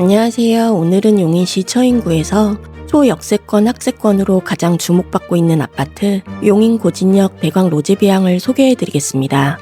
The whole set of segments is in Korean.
안녕하세요. 오늘은 용인시 처인구에서 초역세권 학세권으로 가장 주목받고 있는 아파트 용인 고진역 대광 로제비앙을 소개해 드리겠습니다.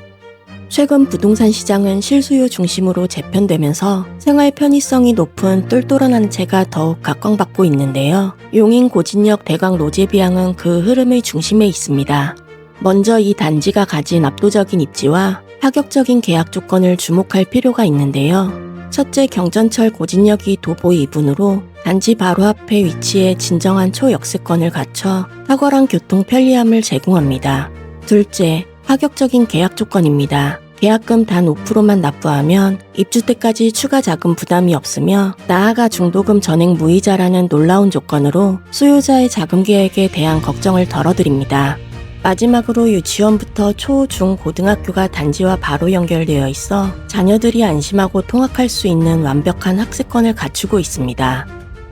최근 부동산 시장은 실수요 중심으로 재편되면서 생활 편의성이 높은 똘똘한 한 채가 더욱 각광받고 있는데요. 용인 고진역 대광 로제비앙은 그 흐름의 중심에 있습니다. 먼저 이 단지가 가진 압도적인 입지와 파격적인 계약 조건을 주목할 필요가 있는데요. 첫째 경전철 고진역이 도보 2분으로 단지 바로 앞에 위치해 진정한 초역세권을 갖춰 탁월한 교통 편리함을 제공합니다. 둘째, 파격적인 계약 조건입니다. 계약금 단 5%만 납부하면 입주 때까지 추가 자금 부담이 없으며 나아가 중도금 전액 무이자라는 놀라운 조건으로 수요자의 자금 계획에 대한 걱정을 덜어드립니다. 마지막으로 유치원부터 초, 중, 고등학교가 단지와 바로 연결되어 있어 자녀들이 안심하고 통학할 수 있는 완벽한 학습권을 갖추고 있습니다.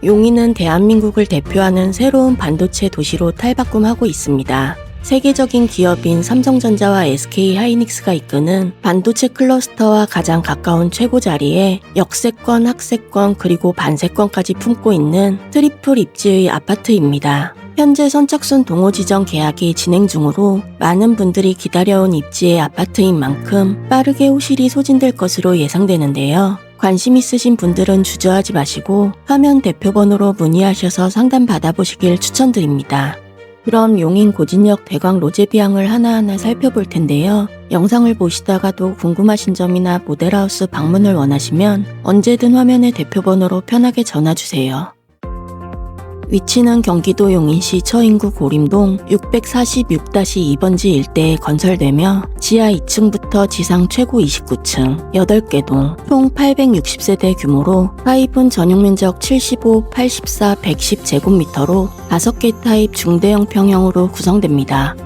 용인은 대한민국을 대표하는 새로운 반도체 도시로 탈바꿈하고 있습니다. 세계적인 기업인 삼성전자와 SK 하이닉스가 이끄는 반도체 클러스터와 가장 가까운 최고 자리에 역세권, 학세권, 그리고 반세권까지 품고 있는 트리플 입지의 아파트입니다. 현재 선착순 동호 지정 계약이 진행 중으로 많은 분들이 기다려온 입지의 아파트인 만큼 빠르게 호실이 소진될 것으로 예상되는데요. 관심 있으신 분들은 주저하지 마시고 화면 대표번호로 문의하셔서 상담 받아보시길 추천드립니다. 그럼 용인 고진역 대광 로제비앙을 하나하나 살펴볼 텐데요. 영상을 보시다가도 궁금하신 점이나 모델하우스 방문을 원하시면 언제든 화면의 대표번호로 편하게 전화주세요. 위치는 경기도 용인시 처인구 고림동 646-2번지 일대에 건설되며 지하 2층부터 지상 최고 29층 8개 동 총 860세대 규모로 타입은 전용 면적 75, 84, 110제곱미터로 5개 타입 중대형 평형으로 구성됩니다.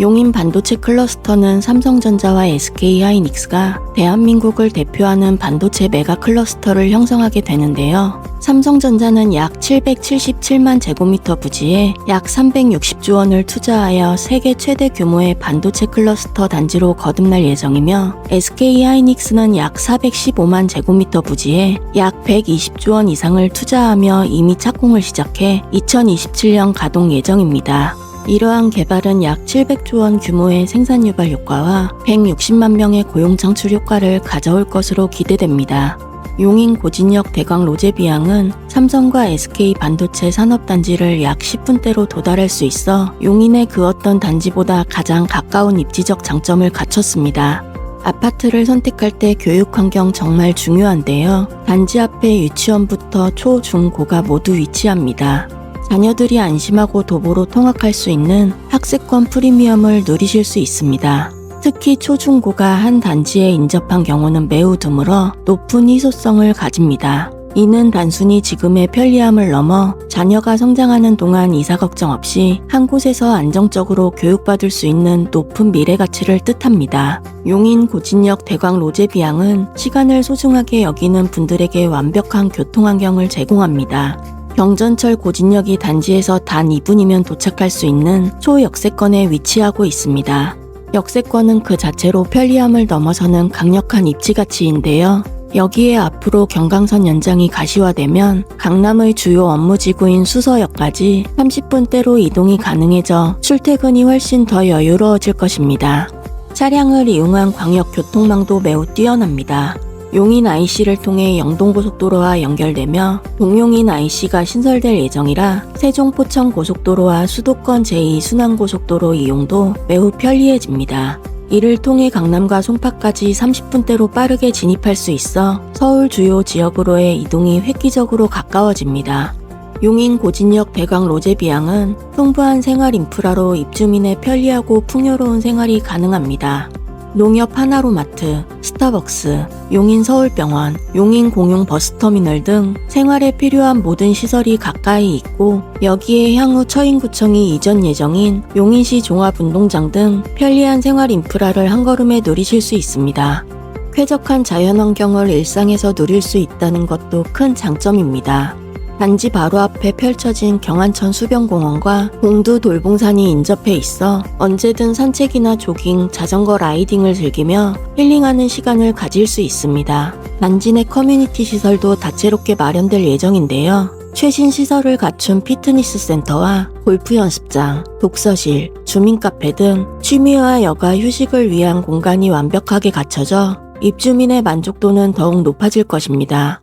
용인 반도체 클러스터는 삼성전자와 SK 하이닉스가 대한민국을 대표하는 반도체 메가 클러스터를 형성하게 되는데요. 삼성전자는 약 777만 제곱미터 부지에 약 360조 원을 투자하여 세계 최대 규모의 반도체 클러스터 단지로 거듭날 예정이며 SK 하이닉스는 약 415만 제곱미터 부지에 약 120조 원 이상을 투자하며 이미 착공을 시작해 2027년 가동 예정입니다. 이러한 개발은 약 700조 원 규모의 생산 유발 효과와 160만 명의 고용 창출 효과를 가져올 것으로 기대됩니다. 용인 고진역 대광 로제비앙은 삼성과 SK 반도체 산업단지를 약 10분대로 도달할 수 있어 용인의 그 어떤 단지보다 가장 가까운 입지적 장점을 갖췄습니다. 아파트를 선택할 때 교육 환경 정말 중요한데요. 단지 앞에 유치원부터 초, 중, 고가 모두 위치합니다. 자녀들이 안심하고 도보로 통학할 수 있는 학습권 프리미엄을 누리실 수 있습니다. 특히 초중고가 한 단지에 인접한 경우는 매우 드물어 높은 희소성을 가집니다. 이는 단순히 지금의 편리함을 넘어 자녀가 성장하는 동안 이사 걱정 없이 한 곳에서 안정적으로 교육받을 수 있는 높은 미래 가치를 뜻합니다. 용인 고진역 대광 로제비앙은 시간을 소중하게 여기는 분들에게 완벽한 교통 환경을 제공합니다. 경전철 고진역이 단지에서 단 2분이면 도착할 수 있는 초역세권에 위치하고 있습니다. 역세권은 그 자체로 편리함을 넘어서는 강력한 입지 가치인데요. 여기에 앞으로 경강선 연장이 가시화되면 강남의 주요 업무지구인 수서역까지 30분대로 이동이 가능해져 출퇴근이 훨씬 더 여유로워질 것입니다. 차량을 이용한 광역교통망도 매우 뛰어납니다. 용인 IC를 통해 영동고속도로와 연결되며 동용인 IC가 신설될 예정이라 세종 포천 고속도로와 수도권 제2순환고속도로 이용도 매우 편리해집니다. 이를 통해 강남과 송파까지 30분대로 빠르게 진입할 수 있어 서울 주요 지역으로의 이동이 획기적으로 가까워집니다. 용인 고진역 대광 로제비앙은 풍부한 생활 인프라로 입주민의 편리하고 풍요로운 생활이 가능합니다. 농협 하나로마트, 스타벅스, 용인 서울병원, 용인 공용 버스터미널 등 생활에 필요한 모든 시설이 가까이 있고 여기에 향후 처인구청이 이전 예정인 용인시 종합운동장 등 편리한 생활 인프라를 한 걸음에 누리실 수 있습니다. 쾌적한 자연환경을 일상에서 누릴 수 있다는 것도 큰 장점입니다. 단지 바로 앞에 펼쳐진 경안천 수변공원과 공두 돌봉산이 인접해 있어 언제든 산책이나 조깅, 자전거 라이딩을 즐기며 힐링하는 시간을 가질 수 있습니다. 단지 내 커뮤니티 시설도 다채롭게 마련될 예정인데요. 최신 시설을 갖춘 피트니스 센터와 골프 연습장, 독서실, 주민 카페 등 취미와 여가 휴식을 위한 공간이 완벽하게 갖춰져 입주민의 만족도는 더욱 높아질 것입니다.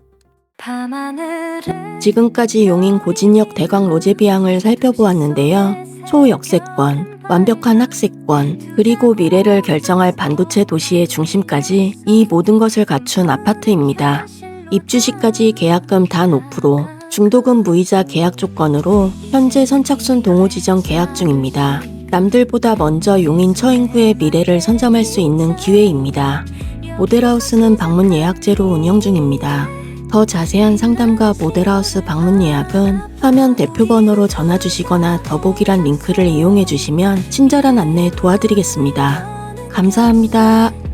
지금까지 용인 고진역 대광 로제비앙을 살펴보았는데요. 초역세권, 완벽한 학세권, 그리고 미래를 결정할 반도체 도시의 중심까지 이 모든 것을 갖춘 아파트입니다. 입주 시까지 계약금 단 5%, 중도금 무이자 계약 조건으로 현재 선착순 동호 지정 계약 중입니다. 남들보다 먼저 용인 처인구의 미래를 선점할 수 있는 기회입니다. 모델하우스는 방문 예약제로 운영 중입니다. 더 자세한 상담과 모델하우스 방문 예약은 화면 대표 번호로 전화 주시거나 더보기란 링크를 이용해 주시면 친절한 안내 도와드리겠습니다. 감사합니다.